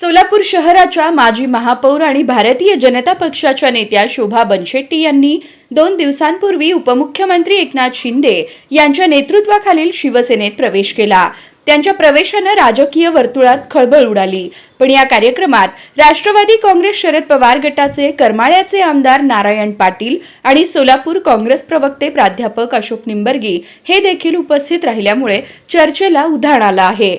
सोलापूर शहराच्या माजी महापौर आणि भारतीय जनता पक्षाच्या नेत्या शोभा बनशेट्टी यांनी दोन दिवसांपूर्वी उपमुख्यमंत्री एकनाथ शिंदे यांच्या नेतृत्वाखालील शिवसेनेत प्रवेश केला. त्यांच्या प्रवेशानं राजकीय वर्तुळात खळबळ उडाली. पण या कार्यक्रमात राष्ट्रवादी काँग्रेस शरद पवार गटाचे करमाळ्याचे आमदार नारायण पाटील आणि सोलापूर काँग्रेस प्रवक्ते प्राध्यापक अशोक निंबर्गी हे देखील उपस्थित राहिल्यामुळे चर्चेला उधाण आलं आहे.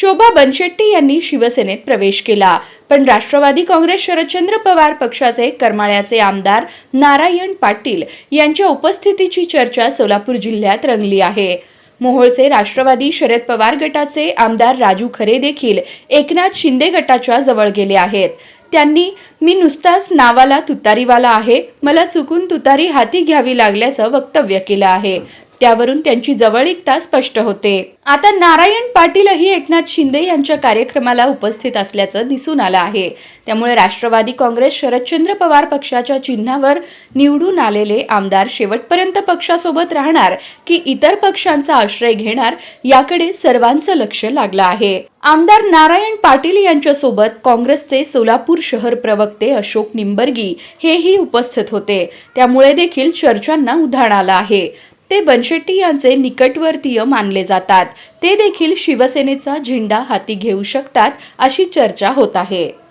शोभा बनशेट्टी यांनी शिवसेनेत प्रवेश केला. पण राष्ट्रवादी काँग्रेस शरदचंद्र पवार पक्षाचे करमाळ्याचे आमदार नारायण पाटील यांच्या उपस्थितीची चर्चा सोलापूर जिल्ह्यात रंगली आहे. मोहोळचे राष्ट्रवादी शरद पवार गटाचे आमदार राजू खरे देखील एकनाथ शिंदे गटाच्या जवळ गेले आहेत. त्यांनी मी नुसताच नावाला तुतारीवाला आहे. मला चुकून तुतारी हाती घ्यावी लागल्याचं वक्तव्य केलं आहे. त्यावरून त्यांची जवळीकता स्पष्ट होते. आता नारायण पाटीलही एकनाथ शिंदे यांच्या कार्यक्रमाला उपस्थित असल्याचं दिसून आलं आहे. त्यामुळे राष्ट्रवादी काँग्रेस शरदचंद्र पवार पक्षाच्या चिन्हावर निवडून आलेले आमदार शेवटपर्यंत पक्षासोबत राहणार की इतर पक्षांचा आश्रय घेणार याकडे सर्वांचं लक्ष लागलं आहे. आमदार नारायण पाटील यांच्यासोबत काँग्रेसचे सोलापूर शहर प्रवक्ते अशोक निंबर्गी हेही उपस्थित होते. त्यामुळे देखील चर्चांना उधाण आलं आहे. ते बनशेट्टी यांचे निकटवर्तीय मानले जातात. ते देखील शिवसेनेचा झेंडा हाती घेऊ शकतात अशी चर्चा होत आहे.